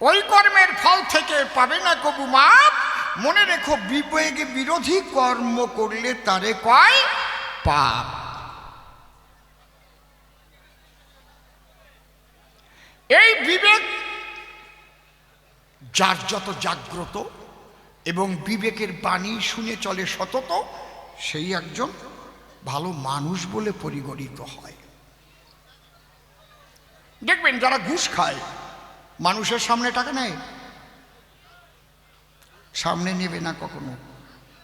ওই কর্মের ফল থেকে পাবে না কবু মাপ। মনে রেখো, বিবেক বিরোধী কর্ম করলে তারে কয়? পাপ। এই বিবেক যার যত জাগ্রত এবং বিবেকের বাণী শুনে চলে সতত, সেই একজন ভালো মানুষ বলে পরিগণিত হয়। দেখবেন যারা ঘুষ খায় মানুষের সামনে টাকা নেয় সামনে নেবে না কখনো।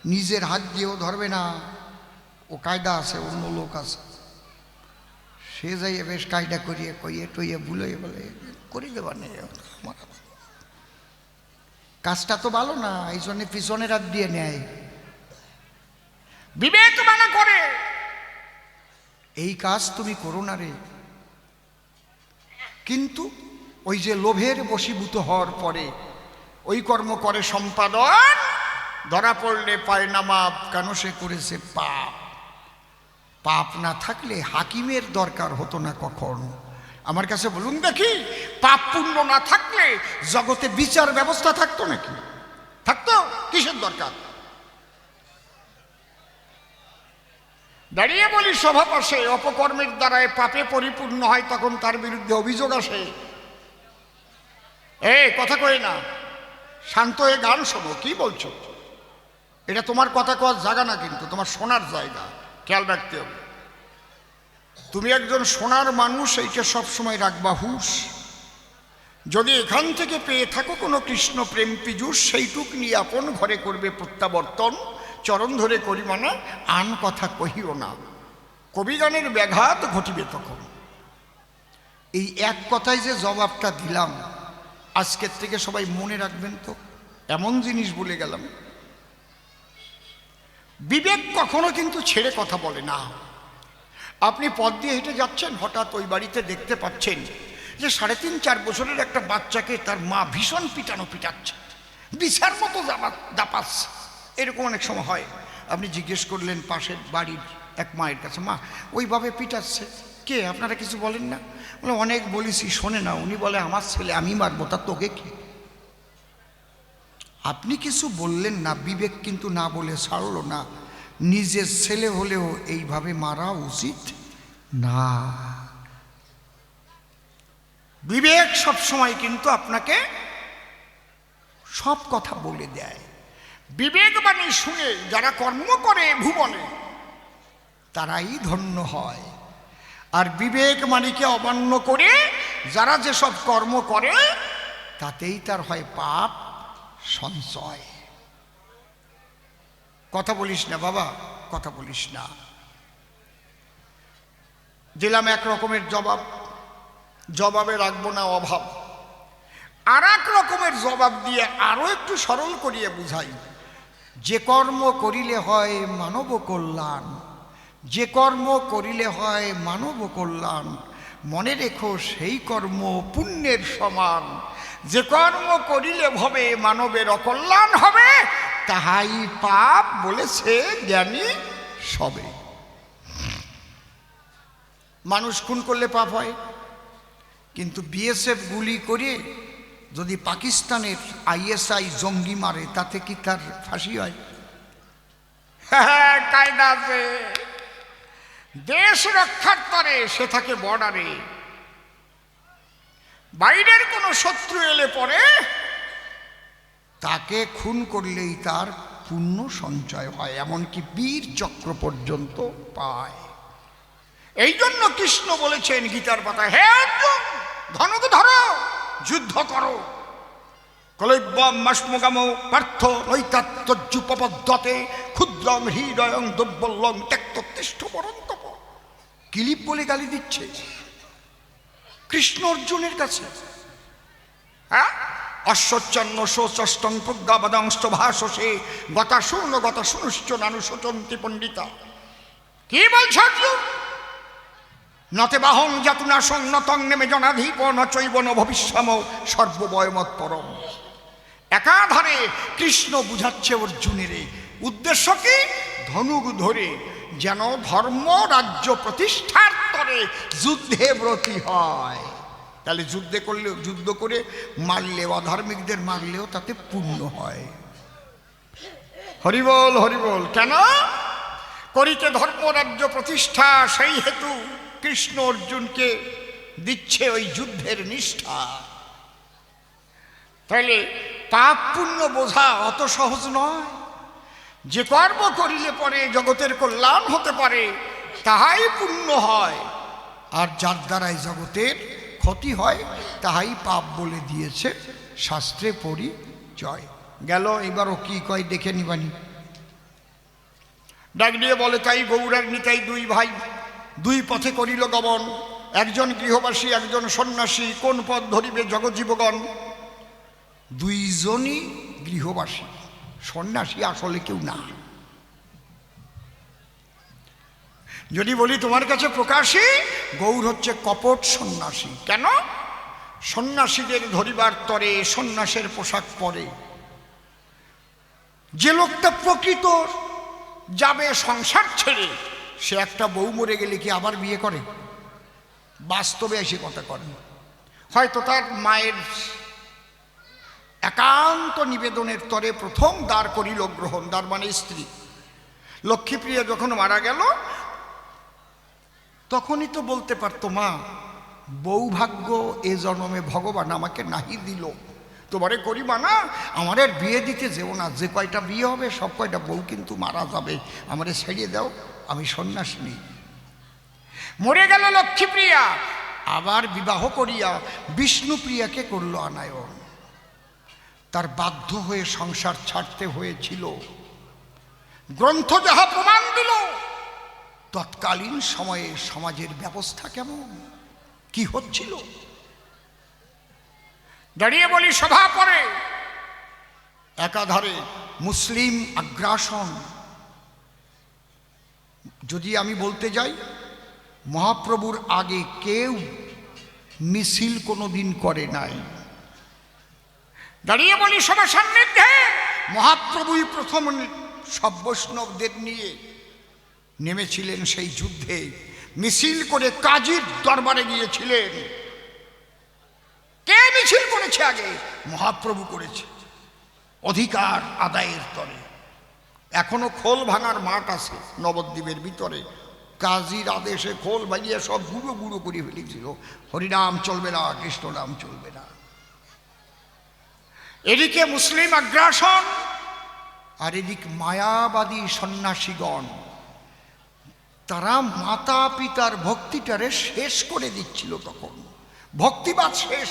নিজের হাত দিয়েও ধরবে না। ও কায়দা আছে, অন্য লোক আছে। সে যাইয়ে বেশ কায়দা করিয়ে কইয়ে টইয়ে ভুলে বলে, করে দেবা নেই কাজটা তো ভালো না, এই জন্য পিছনের হাত দিয়ে নেয়। বিবেক মানা করে। এই কাজ তুমি করো না রে। কিন্তু ওই যে লোভের বশীভূত হওয়ার পরে ওই কর্ম করে সম্পাদন, ধরা পড়লে পায় না মাপ, কেন সে করেছে পাপ? পাপ না থাকলে হাকিমের দরকার হতো না কখন? আমার কাছে বলুন দেখি, পাপ পুণ্য না থাকলে জগতে বিচার ব্যবস্থা থাকতো নাকি? থাকতো? কিসের দরকার? দাঁড়িয়ে বলি সভা পাশে অপকর্মের দ্বারায় পাপে পরিপূর্ণ হয়, তখন তার বিরুদ্ধে অভিযোগ আসে। এ, কথা কই না। শান্ত হয়ে গান শোনো, কি বলছো? এটা তোমার কথা কওয়ার জায়গা না কিন্তু, তোমার শোনার জায়গা। খেয়াল রাখতে হবে। তুমি একজন সোনার মানুষ এইকে সবসময় রাখবা হুশ। যদি এখান থেকে পেয়ে থাকো কোনো কৃষ্ণ প্রেম পীযুষ সেইটুক নিয়ে আপন ঘরে করবে প্রত্যাবর্তন, চরণ ধরে করিমানা, আন কথা কহিও না। কবিগানের ব্যাঘাত ঘটিবে তখন। এই এক কথায় যে জবাবটা দিলাম আজকের থেকে সবাই মনে রাখবেন তো, এমন জিনিস বলে গেলাম। বিবেক কখনো কিন্তু ছেড়ে কথা বলে না। আপনি পথ দিয়ে হেঁটে যাচ্ছেন, হঠাৎ ওই বাড়িতে দেখতে পাচ্ছেন যে সাড়ে তিন, চার বছরের একটা বাচ্চাকে তার মা ভীষণ পিটানো পিটাচ্ছে। বিছার মতো দাপা- দাপাচ্ছে এরকম অনেক সময় হয়। আপনি জিজ্ঞেস করলেন পাশের বাড়ির এক মায়ের কাছে, মা, ওইভাবে পিটাচ্ছে। কে? আপনারা কিছু বলেন না? বলে, অনেক বলিছি, শোনে না। উনি বলে, আমার ছেলে, আমি মারবো, তা তোকে কি? আপনি কিছু বললেন না, বিবেক কিন্তু না বলে ছাড়লো না। নিজের ছেলে হলেও এইভাবে মারা উচিত না। বিবেক সব সময় কিন্তু আপনাকে সব কথা বলে দেয়। বিবেক বাণী শুনে যারা কর্ম করে ভুবনে, তারাই ধন্য হয়। আর বিবেক মানিকে অমান্য করে যারা যেসব কর্ম করে, তাতেই তার হয় পাপ সঞ্চয়। কথা বলিস না বাবা, কথা বলিস না। দিলাম এক রকমের জবাব, জবাবে রাখব না অভাব। আর এক রকমের জবাব দিয়ে আরও একটু সরল করিয়ে বুঝাই, যে কর্ম করিলে হয় মানব কল্যাণ। যে কর্ম করিলে হয় মানব কল্যাণ। মনে রেখো সেই কর্ম পুণ্যের সমান। যে কর্ম করিলে ভবে মানবের অকল্যাণ হবে, তাহাই পাপ বলেছে জ্ঞানী সবে। মানুষ খুন করলে পাপ হয়। কিন্তু বিএসএফ গুলি করে যদি পাকিস্তানের আইএসআই জঙ্গি মারে, তাতে কি তার ফাঁসি হয়? হ্যাঁ কায়দা আছে। দেশ রক্ষার তরে সে থাকে বর্ডারে। বাইরের কোনো শত্রু এলে পরে তাকে খুন করলেই তার পুণ্য সঞ্চয় হয়, এমনকি বীর চক্র পর্যন্ত পায়। এই জন্য কৃষ্ণ বলেছেন গীতার পাতা হে অর্জুন, ধনুক ধরো, যুদ্ধ করো। কলৈব্যম পার্থ নৈতাত্তজ্জুপপদ্ধতে ক্ষুদ্রম হৃদয়ং দুর্বলং ত্যক্ততিষ্ঠ পরন্তপ কিলিপ বলে গালি দিচ্ছে। কৃষ্ণ অর্জুনের কাছে। হ্যাঁ? অশ্বচ্ছন্ন শোচষ্টং প্রজ্ঞাবদংশ ভাষসে গতা শূন্য, গতা শুনুশ্চ নানুশোচন্তি পণ্ডিতা। কি বলছ নতে বাহং জাতুনা সন্নতং নেমে জনাধীপ, ন চৈব, ন ভবিষ্যম সর্ববয়মত পরম একাধারে কৃষ্ণ বুঝাচ্ছে অর্জুনের। উদ্দেশ্য কি? ধনুক ধরে যেন ধর্ম রাজ্য প্রতিষ্ঠার তরে যুদ্ধে ব্রতী হয়। তাহলে যুদ্ধে করলে, যুদ্ধ করে মারলে অধার্মিকদের মারলেও তাতে পূর্ণ হয়। হরিবল হরিবল, কেন? করিতে ধর্মরাজ্য প্রতিষ্ঠা, সেই হেতু কৃষ্ণ অর্জুনকে দিচ্ছে ওই যুদ্ধের নিষ্ঠা। তাহলে পাপ পুণ্য বোঝা অত সহজ নয়। যে কর্ম করিলে পরে জগতের কল্যাণ হতে পারে, তাহাই পুণ্য হয়। আর যার দ্বারাই জগতের ক্ষতি হয়, তাহাই পাপ বলে দিয়েছে শাস্ত্রে পড়ি পরিচয়। গেল, এবারও কি কয় দেখে নিবানি। ডাক দিয়ে বলে, তাই গৌরাগ্নি, তাই দুই ভাই, দুই পথে করিল গমন। একজন গৃহবাসী, একজন সন্ন্যাসী, কোন পথ ধরিবে জগজীবগণ দুইজনই গৃহবাসী। সন্ন্যাসী আসলে কেউ না। যদি বলি তোমার কাছে প্রকাশী, গৌর হচ্ছে কপট সন্ন্যাসী। কেন? সন্ন্যাসীদের ধরিবার তরে, সন্ন্যাসের পোশাক পরে। যে লোকটা প্রকৃত, যাবে সংসার ছেড়ে, সে একটা বউ মরে গেলে কি আবার বিয়ে করে? বাস্তবে এসে কথা করে হয়তো তার মায়ের একান্ত নিবেদনের তরে প্রথম দ্বার করিল গ্রহণ, দ্বার মানে স্ত্রী। লক্ষ্মীপ্রিয়া যখন মারা গেল, তখনই তো বলতে পারতো, মা, বৌভাগ্য এ জন্মে ভগবান আমাকে নাহি দিল। তোমারে করিবা না, আমার বিয়ে দিতে যেও না। যে কয়টা বিয়ে হবে, সব কয়টা বউ কিন্তু মারা যাবে। আমারে ছেড়ে দাও, আমি সন্ন্যাস নিই মরে গেল লক্ষ্মীপ্রিয়া। আবার বিবাহ করিয়া বিষ্ণুপ্রিয়াকে করল আনায়ন। তার বাধ্য হয়ে সংসার ছাড়তে হয়েছিল। গ্রন্থ যাহা প্রমাণ দিল, তৎকালীন সময়ে সমাজের ব্যবস্থা কেমন? কি হচ্ছিল? দাঁড়িয়ে বলি সভা পরে। একাধারে মুসলিম আগ্রাসন। যদি আমি বলতে যাই, মহাপ্রভুর আগে কেউ মিছিল কোনোদিন করে নাই। দাঁড়িয়ে বলি সবার সান্নিধ্যে মহাপ্রভুই প্রথম সব বৈষ্ণবদের নিয়ে নেমেছিলেন সেই যুদ্ধে। মিছিল করে কাজীর দরবারে গিয়েছিলেন। কে মিছিল করেছে আগে? মহাপ্রভু করেছে। অধিকার আদায়ের তরে। এখনও খোল ভাঙার মাঠ আছে নবদ্বীপের ভিতরে। কাজীর আদেশে খোল ভাঙিয়ে সব গুঁড়ো গুঁড়ো করে ফেলেছিল। হরিনাম চলবে না কৃষ্ণ নাম চলবে না। এদিকে মুসলিম আগ্রাসন, আর এদিক মায়াবাদী সন্ন্যাসীগণ। তারা মাতা পিতার ভক্তিটারে শেষ করে দিচ্ছিল তখন। ভক্তিবাদ শেষ।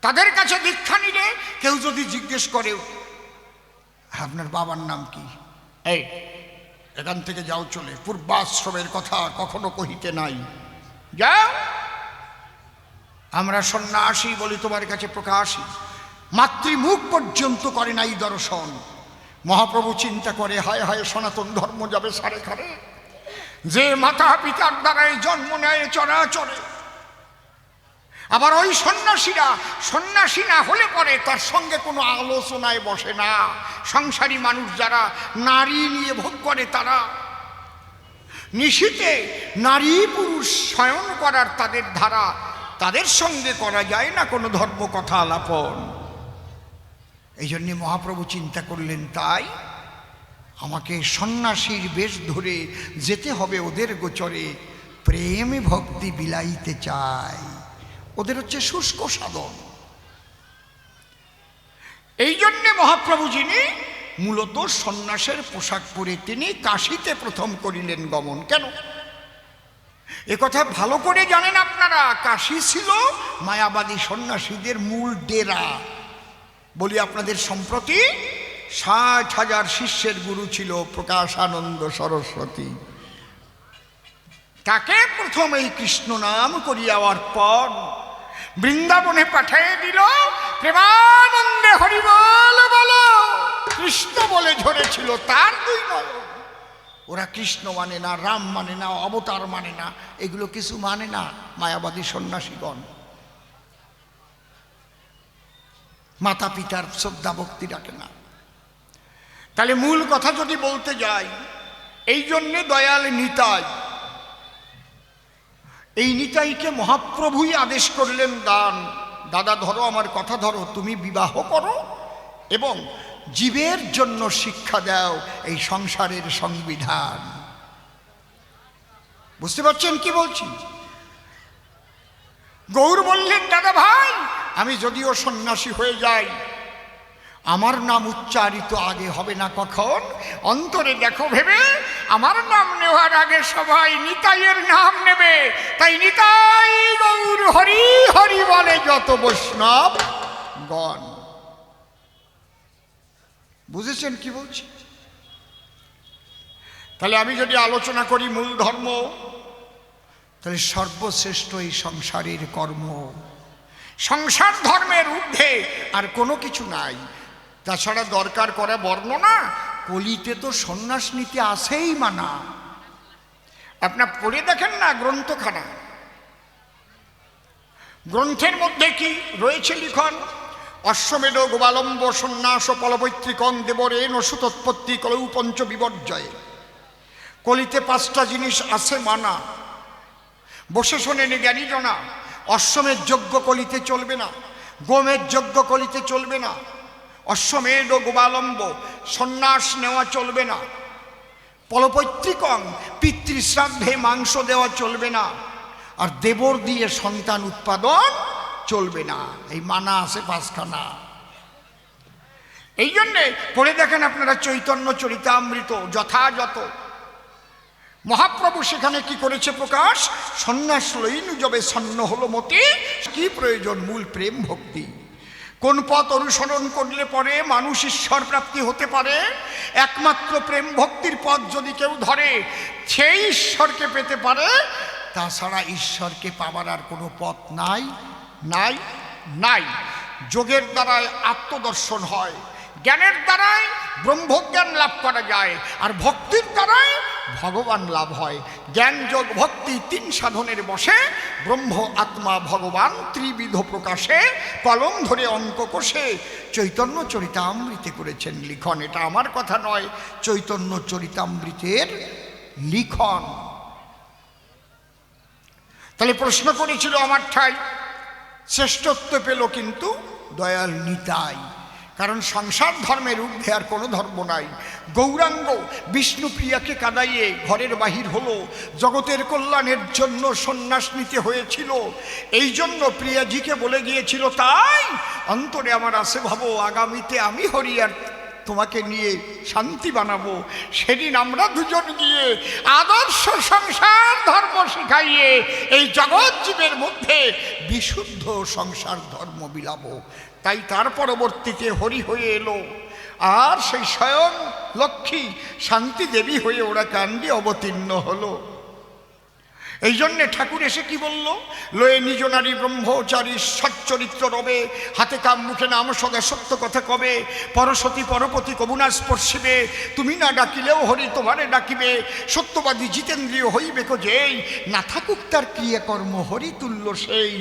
তাদের কাছে দীক্ষা নিলে কেউ যদি জিজ্ঞেস করে, আপনার বাবার নাম কি? এই, এখান থেকে যাও চলে। পূর্বাশ্রমের কথা কখনো কহিতে নাই। যাও। আমরা সন্ন্যাসী বলি তোমার কাছে প্রকাশী। মাতৃমুখ পর্যন্ত করে নাই দর্শন। মহাপ্রভু চিন্তা করে, হায় হায় সনাতন ধর্ম যাবে সারে খারে যে মাতা পিতার দ্বারাই জন্ম নেয় চরাচরে। আবার ওই সন্ন্যাসীরা, সন্ন্যাসী না হলে পরে তার সঙ্গে কোনো আলোচনায় বসে না। সংসারী মানুষ যারা নারী নিয়ে ভোগ করে তারা। নিশীতে নারী পুরুষ শয়ন করার তাদের ধারা তাদের সঙ্গে করা যায় না কোনো ধর্ম কথা আলাপন। এই জন্যে মহাপ্রভু চিন্তা করলেন, তাই আমাকে সন্ন্যাসীর বেশ ধরে যেতে হবে ওদের গোচরে। প্রেম ভক্তি বিলাইতে চাই। ওদের হচ্ছে শুষ্ক সাধন। এই জন্যে মহাপ্রভু যিনি মূলত সন্ন্যাসের পোশাক পরে তিনি কাশিতে প্রথম করিলেন গমন। কেন? কথা ভালো করে জানেন আপনারা, কাশী ছিল, মায়াবাদী সন্ন্যাসীদের মূল ডেরা। বলি আপনাদের সম্প্রতি, ষাট হাজার শিষ্যের গুরু ছিল প্রকাশানন্দ সরস্বতী। তাকে প্রথম এই কৃষ্ণ নাম করিয়াওয়ার পর বৃন্দাবনে পাঠিয়ে দিল, প্রেমানন্দে হরিবল বলো। কৃষ্ণ বলে ঝরেছিল তার দুই নয় ওরা কৃষ্ণ মানে না, রাম মানে না, অবতার মানে না, এগুলো কিছু মানে না, মায়াবাদী সন্ন্যাসীগণ। মাতা পিতার শ্রদ্ধা ভক্তি রাখে না। তাহলে মূল কথা যদি বলতে যাই, এই জন্যে দয়াল নিতাই। এই নিতাইকে মহাপ্রভুই আদেশ করলেন, দান। দাদা, ধরো আমার কথা ধরো, তুমি বিবাহ করো এবং জীবের জন্য শিক্ষা দাও এই সংসারের সংবিধান। বুঝতে পারছেন কি বলছি? গৌর বললেন, দাদা ভাই, আমি যদিও সন্ন্যাসী হয়ে যাই, আমার নাম উচ্চারিত আগে হবে না কখন? অন্তরে দেখো ভেবে, আমার নাম নেওয়ার আগে সবাই নিতাইয়ের নাম নেবে। তাই নিতাই গৌর হরি হরি বলে যত বৈষ্ণব গণ। বুঝেছেন কি বলছি? তাহলে আমি যদি আলোচনা করি মূল ধর্ম, তাহলে সর্বশ্রেষ্ঠ এই সংসারের কর্ম। সংসার ধর্মের ঊর্ধ্বে আর কোনো কিছু নাই। তাছাড়া দরকার করে বর্ণনা, কলিতে তো সন্ন্যাস নিতে আসেই মানা। আপনার পড়ে দেখেন না গ্রন্থখানা? গ্রন্থের মধ্যে কি রয়েছে লিখন? অশ্বমেধ গোবালম্ব সন্ন্যাস পলপৈত্রিকন দেবরেন সুতোৎপত্তি কলৌ পঞ্চ কলিতে পাঁচটা জিনিস আছে মানা। বসে শোনেন জ্ঞানী জনা অশ্বমের যজ্ঞ কলিতে চলবে না গোমের যজ্ঞ কলিতে চলবে না, অশ্বমেধ গোবালম্ব সন্ন্যাস নেওয়া চলবে না পলপৈত্রিকং পিতৃশ্রাদ্ধে মাংস দেওয়া চলবে না, আর দেবর দিয়ে সন্তান উৎপাদন চলবে না, এই মানা আছে পাঁচখানা। এই জন্যে পড়ে দেখেন আপনারা চৈতন্য চরিতামৃত যথাযথ। মহাপ্রভু সেখানে কি করেছে প্রকাশ? সন্ন্যাস লইনু যবে সন্ন হলো মতে, কি প্রয়োজন মূল প্রেম ভক্তি। কোন পথ অনুসরণ করলে পরে মানুষ ঈশ্বর প্রাপ্তি হতে পারে? একমাত্র প্রেম ভক্তির পথ যদি কেউ ধরে, সেই ঈশ্বরকে পেতে পারে, তাছাড়া ঈশ্বরকে পাবার আর কোনো পথ নাই। নাই নাই। যোগের দ্বারায় আত্মদর্শন হয়, জ্ঞানের দ্বারায় ব্রহ্মজ্ঞান লাভ করা যায়, আর ভক্তির দ্বারাই ভগবান লাভ হয়। জ্ঞান, যোগ, ভক্তি তিন সাধনের বসে, ব্রহ্ম, আত্মা, ভগবান ত্রিবিধ প্রকাশে, কলম ধরে অঙ্ক কষে। চৈতন্য চরিতামৃতে করেছেন লিখন। এটা আমার কথা নয়, চৈতন্য চরিতামৃতের লিখন। তাহলে প্রশ্ন করেছিল আমার ঠাই শ্রেষ্ঠত্ব পেল কিন্তু দয়াল নিতাই। কারণ সংসার ধর্মের ঊর্ধ্বে আর কোনো ধর্ম নাই। গৌরাঙ্গ বিষ্ণুপ্রিয়াকে কাদাইয়ে ঘরের বাহির হলো। জগতের কল্যাণের জন্য সন্ন্যাস নিতে হয়েছিল। এই জন্য প্রিয়াজিকে বলে গিয়েছিল, তাই অন্তরে আমার আছে ভাবো, আগামীতে আমি হরিয়ার তোমাকে নিয়ে শান্তি বানাবো। সেদিন আমরা দুজন গিয়ে আদর্শ সংসার, ধর্ম শিখাইয়ে এই জগৎ জীবের মধ্যে বিশুদ্ধ সংসার, ধর্ম বিলাবো। তাই তার পরবর্তীতে হরি হয়ে এলো। আর সেই স্বয়ং লক্ষ্মী শান্তি দেবী হয়ে ওরা কাণ্ডে অবতীর্ণ হলো। এই জন্যে ঠাকুর এসে কি বলল? লয়ে নিজ নারী ব্রহ্মচারী সচ্চরিত্র রবে, হাতে কাম মুখে নাম সদা সত্য কথা কবে, পরশতী পরপতি কবুনা স্পর্শিবে, তুমি না ডাকিলেও হরি তোমারে ডাকিবে, সত্যবাদী জিতেন্দ্রীয় হইবে কো যেই, না থাকুক তার ক্রিয়াকর্ম হরি তুল্য সেই,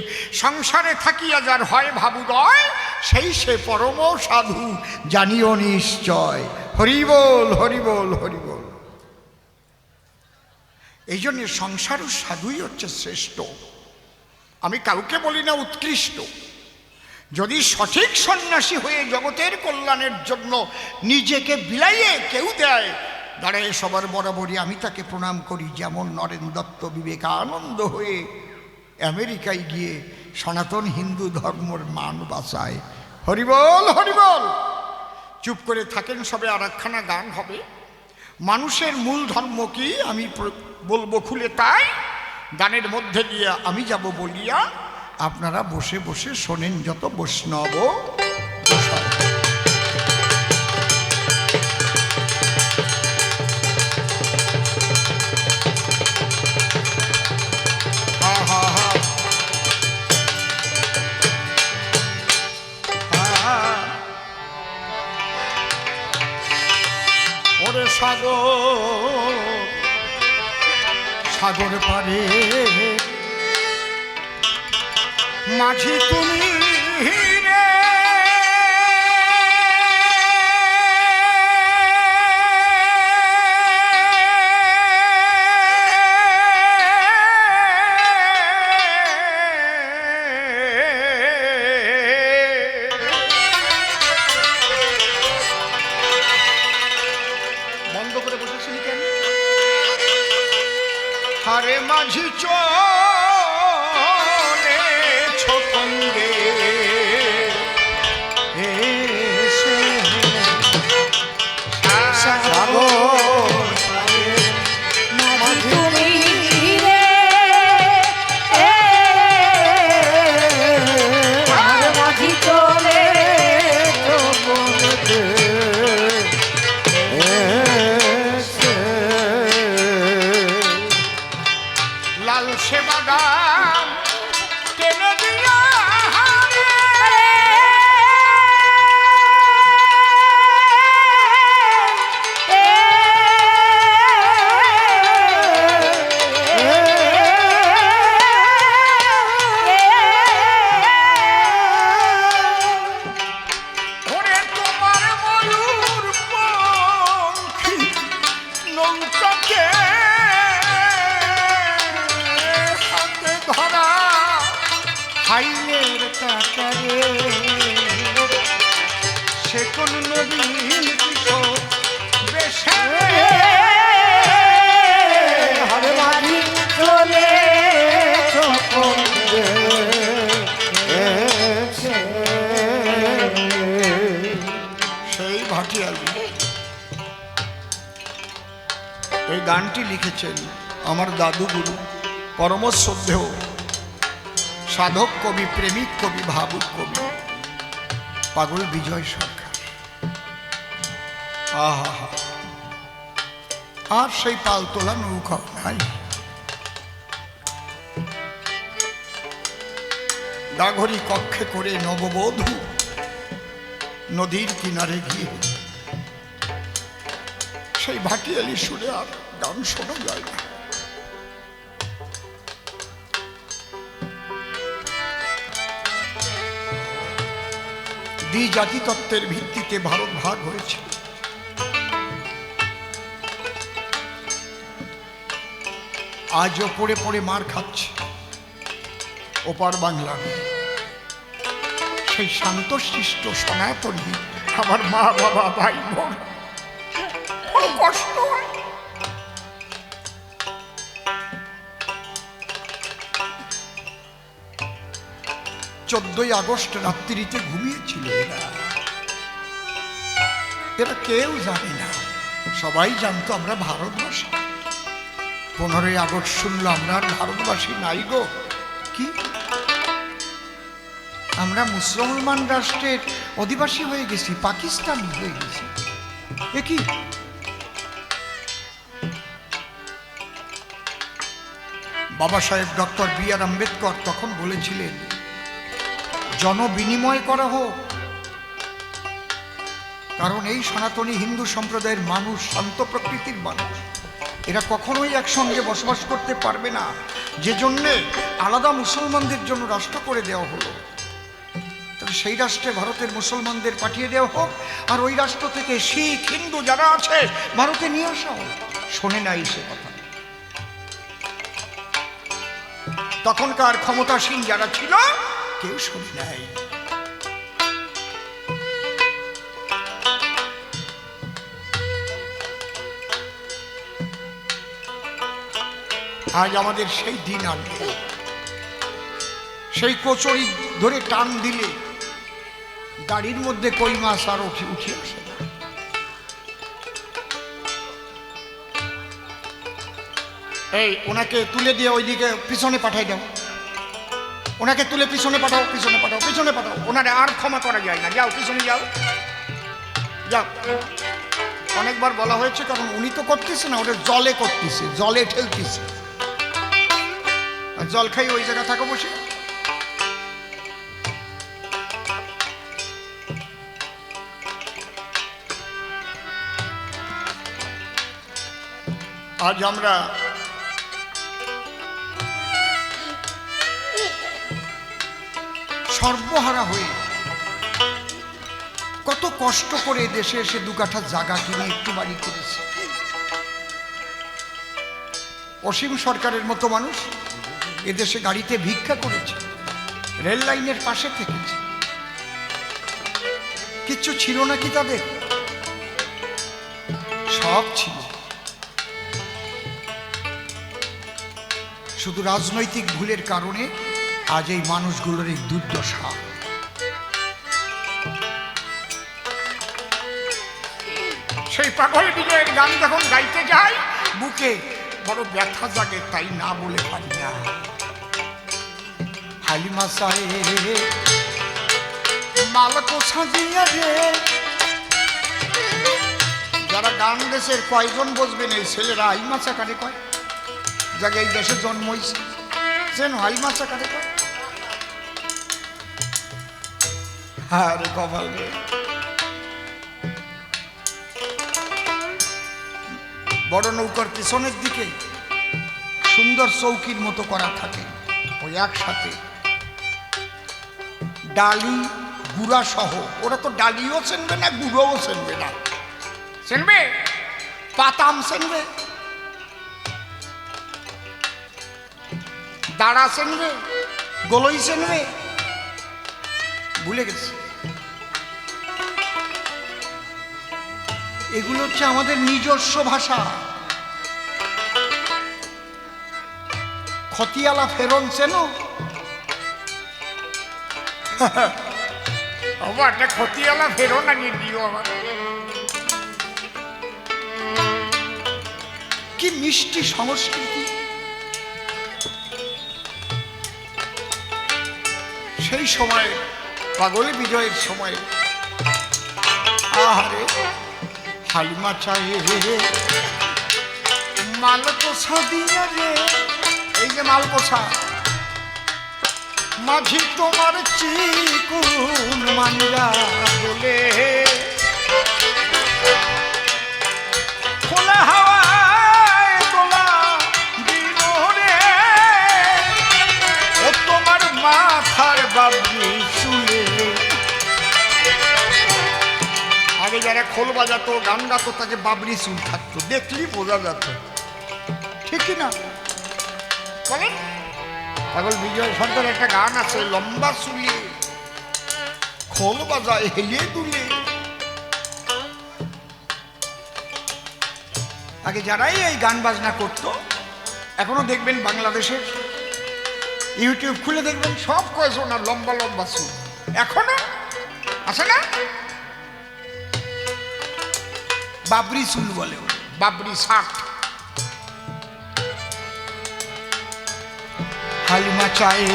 সংসারে থাকিয়া যার হয় ভাবুদয়, সেই সে পরম সাধু জানিও নিশ্চয়। হরিবোল হরিবোল হরিবোল এই জন্য সংসার ও সাধুই হচ্ছে শ্রেষ্ঠ। আমি কাউকে বলি না উৎকৃষ্ট। যদি সঠিক সন্ন্যাসী হয়ে জগতের কল্যাণের জন্য নিজেকে বিলাইয়ে কেউ দেয়, দাঁড়ায় সবার বরাবরই আমি তাকে প্রণাম করি যেমন নরেন দত্ত বিবেকানন্দ হয়ে আমেরিকায় গিয়ে সনাতন হিন্দু ধর্মর মান বাঁচায়। হরিবল হরিবল! চুপ করে থাকেন সবে আর গান হবে। মানুষের মূল ধর্ম কি? আমি বলব খুলে তাই। গানের মধ্যে দিয়ে আমি যাব বলিয়া আপনারা বসে বসে শোনেন যত বৈষ্ণব। সাগর। সাগর পারে। মাঝি তুমি রে হাইলের কাটারে সে কোন নদীর কিশোর বেশে। হবে মাঝি চলে সেই ভাটিয়ালি। এই গানটি লিখেছেন আমার দাদুগুরু পরম শ্রদ্ধেয় সাধক কবি, প্রেমিক কবি, ভাবুক কবি, পাগল বিজয় সরকার। আহা আর সেই পালতোলা নৌকা নাই। দাঘরি কক্ষে করে নববধূ নদীর কিনারে গিয়ে সেই ভাটিয়ালি সুরে আর গান শোনা যায় না। দ্বিজাতি তত্ত্বের ভিত্তিতে ভারত ভাগ হয়েছে। আজও পড়ে পড়ে মার খাচ্ছে। ওপার বাংলা। সেই শান্ত শান্তশিষ্ট সনাতনী আমার মা, বাবা, ভাই, বোন। কষ্ট। চোদ্দই আগস্ট রাত্রিতে ঘুমিয়েছিল এরা। এরা কেউ জানে না। সবাই জানতো আমরা ভারতবাসী। পনেরোই আগস্ট শুনলো আমরা, ভারতবাসী নাই গো। কি? আমরা মুসলমান রাষ্ট্রের অধিবাসী হয়ে গেছি, পাকিস্তান হয়ে গেছি। এ কি? বাবা সাহেব ডক্টর বি আর আম্বেদকর তখন বলেছিলেন জনবিনিময় করা হোক। কারণ এই সনাতনী হিন্দু সম্প্রদায়ের মানুষ, শান্ত প্রকৃতির মানুষ। এরা কখনোই একসঙ্গে বসবাস করতে পারবে না। যে জন্যে আলাদা মুসলমানদের জন্য রাষ্ট্র করে দেওয়া হলো। তবে সেই রাষ্ট্রে ভারতের মুসলমানদের পাঠিয়ে দেওয়া হোক, আর ওই রাষ্ট্র থেকে শিখ, হিন্দু যারা আছে, ভারতে নিয়ে আসা হোক। শোনে নাই সে কথা। তখনকার ক্ষমতাসীন যারা ছিল নাই। আজ আমাদের সেই দিন আর সেই কচুরি ধরে টান দিলে গাড়ির মধ্যে কই মাছ আর উঠে উঠে আসে না। এই, ওনাকে তুলে দিয়ে ওইদিকে পিছনে পাঠাই দাও। ওনাকে তুলে পিছনে পাঠাও পিছনে পাঠাও পিছনে পাঠাও। ওনারে আর ক্ষমা করা যায় না। যাও, পিছনে যাও। যাও। অনেকবার বলা হয়েছে, কারণ উনি তো করতেছে না, ওটা জলে করতেছে, জলে ঠেলতেছে আর জল খাই ওই জায়গা থাকো বসে। আজ আমরা সর্বহারা হয়ে। কত কষ্ট করে দেশে এসে দু কাঠা জায়গা কিনে একটু বাড়ি করেছে। অসীম সরকারের মতো মানুষ এদেশে গাড়িতে ভিক্ষা করেছে, রেল লাইনের পাশে থেকেছে। কিচ্ছু ছিল নাকি তাদের? সব ছিল। শুধু রাজনৈতিক ভুলের কারণে আজ এই মানুষগুলোর এই দুর্দশা। সেই পাগল বিজয়ের গান যখন গাইতে যাই বুকে বড় ব্যথা জাগে তাই না বলে পারি না। হালিমা সাহেব মালকো সাজিয়া রে যারা গান দেশের কয়জন বসবেন এই ছেলেরা হাইমা চাকারে কয়? যাকে এই দেশে জন্ম হয়েছে যেন হাইমা চাকারে কয়? আরে কপাল রে। বড় নৌকার পিছনের দিকে সুন্দর চৌকির মতো করা থাকে ওই একসাথে। ডালি, গুড়া সহ, ওরা তো ডালিও চেনবে না, গুঁড়োও চেনবে না। চেনবে? পাতাম চেনবে। দাঁড়া চেনবে, গলই চেনবে। ভুলে গেছে। এগুলো হচ্ছে আমাদের নিজস্ব ভাষা। খতিয়ালা ফেরন চেনো খতিয়ালা ফেরন নিয়ে দিও আমার কি মিষ্টি সংস্কৃতি। সেই সময় পাগল বিজয়ের সময়। আহারে। হালিমা চাহে মাল পোষা দিয়া রে, এই যে মাল পোষা মাঝি তোমার চিকুন মাঞ্জা বলে। বাজাতো গান গাতো তাকে বাবরি চুল থাকতো। দেখলি বোঝা যেত ঠিক না? বলেন। পাগল বিজয় সর্দার একটা গান আছে লম্বা চুলে খোল বাজায় হেলিয়ে দুলে। আগে যারাই এই গান বাজনা করতো এখনও দেখবেন বাংলাদেশের ইউটিউব খুলে দেখবেন সব কয়েছে ওনার লম্বা লম্বা চুল। এখনও? আছে না? বাবরি চুল বলে বাবরি শাক হালিমা চায়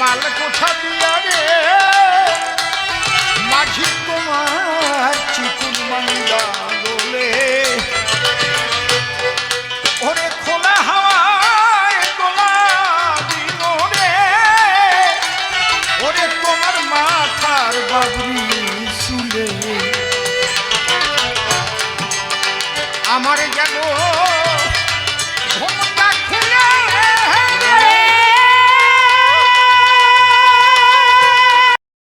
মাল কোথা দিয়া রে, মাঝি তোমার চিকুন মান্ডা